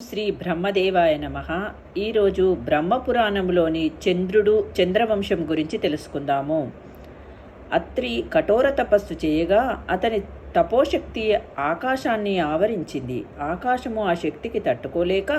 శ్రీ బ్రహ్మదేవాయ నమ. ఈరోజు బ్రహ్మపురాణంలోని చంద్రుడు చంద్రవంశం గురించి తెలుసుకుందాము. అత్రి కఠోర తపస్సు చేయగా అతని తపోశక్తి ఆకాశాన్ని ఆవరించింది. ఆకాశము ఆ శక్తికి తట్టుకోలేక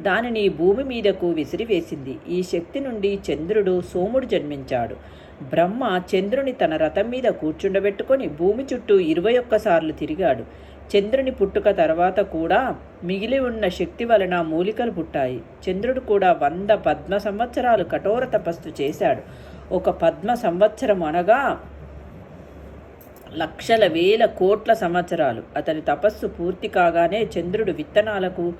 దానిని భూమి మీదకు విసిరివేసింది. ఈ శక్తి నుండి చంద్రుడు సోముడు జన్మించాడు. బ్రహ్మ చంద్రుని తన రథం మీద కూర్చుండబెట్టుకొని భూమి చుట్టూ ఇరవై ఒక్కసార్లు తిరిగాడు. చంద్రుని పుట్టుక తర్వాత కూడా మిగిలి ఉన్న శక్తి వలన మూలికలు పుట్టాయి. చంద్రుడు కూడా వంద పద్మ సంవత్సరాలు కఠోర తపస్సు చేశాడు. ఒక పద్మ సంవత్సరం అనగా లక్షల వేల కోట్ల సంవత్సరాలు. అతని తపస్సు పూర్తి కాగానే చంద్రుడు విత్తనాలకు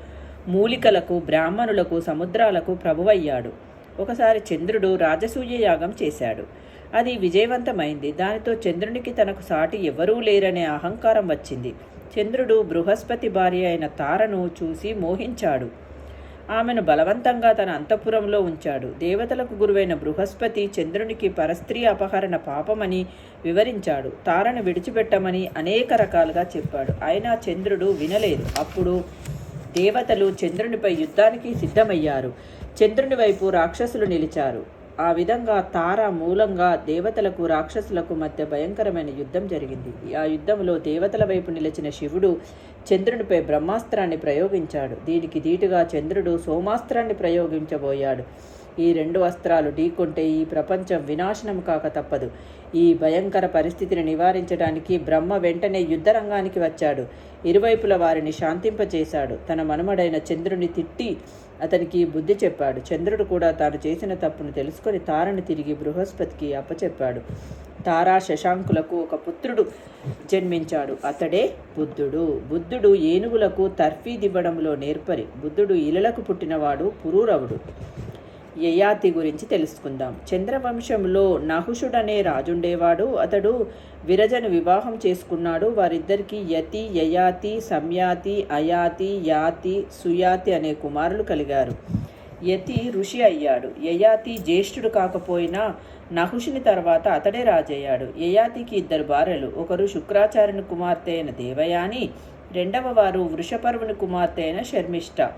మూలికలకు బ్రాహ్మణులకు సముద్రాలకు ప్రభువయ్యాడు. ఒకసారి చంద్రుడు రాజసూయ యాగం చేశాడు. అది విజయవంతమైంది. దానితో చంద్రునికి తనకు సాటి ఎవరూ లేరనే అహంకారం వచ్చింది. చంద్రుడు బృహస్పతి భార్య అయిన తారను చూసి మోహించాడు. ఆమెను బలవంతంగా తన అంతఃపురంలో ఉంచాడు. దేవతలకు గురువైన బృహస్పతి చంద్రునికి పరస్త్రీ అపహరణ పాపమని వివరించాడు. తారను విడిచిపెట్టమని అనేక రకాలుగా చెప్పాడు. అయినా చంద్రుడు వినలేదు. అప్పుడు దేవతలు చంద్రునిపై యుద్ధానికి సిద్ధమయ్యారు. చంద్రుని వైపు రాక్షసులు నిలిచారు. ఆ విధంగా తార మూలంగా దేవతలకు రాక్షసులకు మధ్య భయంకరమైన యుద్ధం జరిగింది. ఆ యుద్ధంలో దేవతల వైపు నిలిచిన శివుడు చంద్రునిపై బ్రహ్మాస్త్రాన్ని ప్రయోగించాడు. దీనికి ధీటుగా చంద్రుడు సోమాస్త్రాన్ని ప్రయోగించబోయాడు. ఈ రెండు అస్త్రాలు ఢీకొంటే ఈ ప్రపంచం వినాశనం కాక తప్పదు. ఈ భయంకర పరిస్థితిని నివారించడానికి బ్రహ్మ వెంటనే యుద్ధరంగానికి వచ్చాడు. ఇరువైపుల వారిని శాంతింపచేశాడు. తన మనుమడైన చంద్రుని తిట్టి అతనికి బుద్ధి చెప్పాడు. చంద్రుడు కూడా తాను చేసిన తప్పును తెలుసుకొని తారని తిరిగి బృహస్పతికి అప్పచెప్పాడు. తారా శశాంకులకు ఒక పుత్రుడు జన్మించాడు. అతడే బుద్ధుడు. బుద్ధుడు ఏనుగులకు తర్ఫీదివ్వడంలో నేర్పరి. బుద్ధుడు ఇలలకు పుట్టినవాడు పురూరవుడు. యయాతి గురించి తెలుసుకుందాం. చంద్రవంశంలో నహుషుడనే రాజుండేవాడు. అతడు విరజను వివాహం చేసుకున్నాడు. వారిద్దరికీ యతి యయాతి సంయాతి అయాతి యాతి సుయాతి అనే కుమారులు కలిగారు. యతి ఋషి అయ్యాడు. యయాతి జ్యేష్ఠుడు కాకపోయినా నహుషుని తర్వాత అతడే రాజయ్యాడు. యయాతికి ఇద్దరు భార్యలు. ఒకరు శుక్రాచార్యుని కుమార్తె అయిన దేవయాని రెండవ వారు వృషపర్వుని కుమార్తె అయిన శర్మిష్ఠ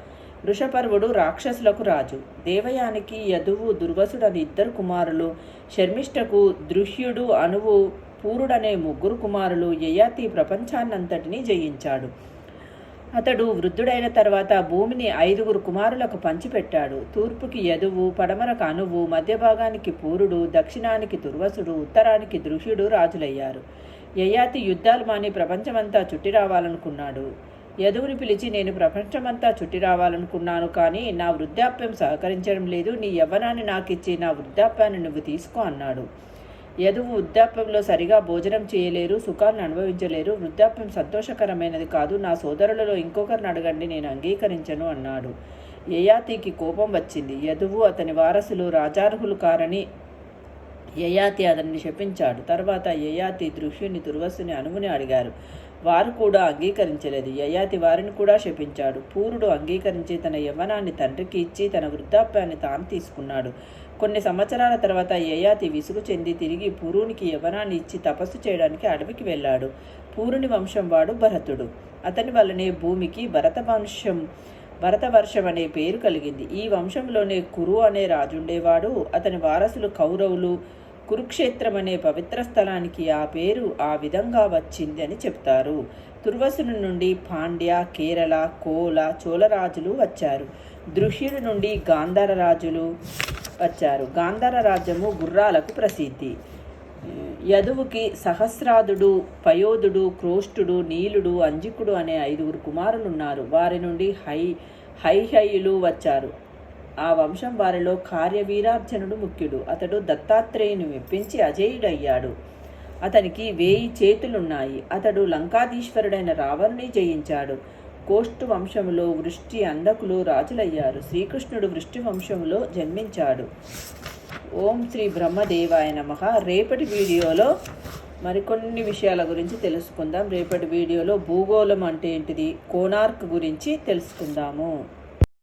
వృషపర్వుడు రాక్షసులకు రాజు. దేవయానికి యదువు దుర్వసుడని ఇద్దరు కుమారులు శర్మిష్ఠకు దృహ్యుడు అనువు పూరుడనే ముగ్గురు కుమారులు యయాతి ప్రపంచాన్నంతటినీ జయించాడు. అతడు వృద్ధుడైన తర్వాత భూమిని ఐదుగురు కుమారులకు పంచిపెట్టాడు. తూర్పుకి యదువు పడమరకు అనువు మధ్య భాగానికి పూరుడు దక్షిణానికి దుర్వసుడు ఉత్తరానికి దృహ్యుడు రాజులయ్యారు. యయాతి యుద్ధాలు మాని ప్రపంచమంతా చుట్టి రావాలనుకున్నాడు. యదువుని పిలిచి నేను ప్రపంచమంతా చుట్టి రావాలనుకున్నాను కానీ నా వృద్ధాప్యం సహకరించడం లేదు. నీ యవ్వనాన్ని నాకిచ్చి నా వృద్ధాప్యాన్ని నువ్వు తీసుకో అన్నాడు. యదువు వృద్ధాప్యంలో సరిగా భోజనం చేయలేరు సుఖాన్ని అనుభవించలేరు. వృద్ధాప్యం సంతోషకరమైనది కాదు. నా సోదరులలో ఇంకొకరిని అడగండి నేను అంగీకరించను అన్నాడు. యయాతికి కోపం వచ్చింది. యదువు అతని వారసులు రాజార్హులు కారని యయాతి అతన్ని శపించాడు. తర్వాత యయాతి దృశ్యుని దుర్వసుని అనువుని అడిగారు. వారు కూడా అంగీకరించలేదు. యయాతి వారిని కూడా శపించాడు. పూరుడు అంగీకరించి తన యవ్వనాన్ని తండ్రికి ఇచ్చి తన వృద్ధాప్యాన్ని తాను తీసుకున్నాడు. కొన్ని సంవత్సరాల తర్వాత యయాతి విసుగు చెంది తిరిగి పూరునికి యవ్వనాన్ని ఇచ్చి తపస్సు చేయడానికి అడవికి వెళ్ళాడు. పూరుని వంశం వాడు భరతుడు. అతని వల్లనే భూమికి భరత వంశం భరతవర్షం అనే పేరు కలిగింది. ఈ వంశంలోనే కురు అనే రాజుండేవాడు అతని వారసులు కౌరవులు కురుక్షేత్రం అనే పవిత్ర స్థలానికి ఆ పేరు ఆ విధంగా వచ్చింది అని చెప్తారు. తుర్వసుని నుండి పాండ్య కేరళ కోల చోళరాజులు వచ్చారు. దృశ్యుడి నుండి గాంధార రాజులు వచ్చారు. గాంధార రాజ్యము గుర్రాలకు ప్రసిద్ధి. యదువుకి సహస్రాదుడు పయోధుడు క్రోష్టుడు నీలుడు అంజికుడు అనే ఐదుగురు కుమారులు ఉన్నారు వారి నుండి హై హైహయులు వచ్చారు. ఆ వంశం వారిలో కార్యవీరార్జనుడు ముఖ్యుడు. అతడు దత్తాత్రేయుని మెప్పించి అజేయుడయ్యాడు. అతనికి వేయి చేతులున్నాయి. అతడు లంకాధీశ్వరుడైన రావణుని జయించాడు. కోష్టు వంశములో వృష్టి అందకులు రాజులయ్యారు. శ్రీకృష్ణుడు వృష్టి వంశములో జన్మించాడు. ఓం శ్రీ బ్రహ్మదేవాయ నమ. రేపటి వీడియోలో మరికొన్ని విషయాల గురించి తెలుసుకుందాం. రేపటి వీడియోలో భూగోళం అంటే ఏంటిది? కోనార్క్ గురించి తెలుసుకుందాము.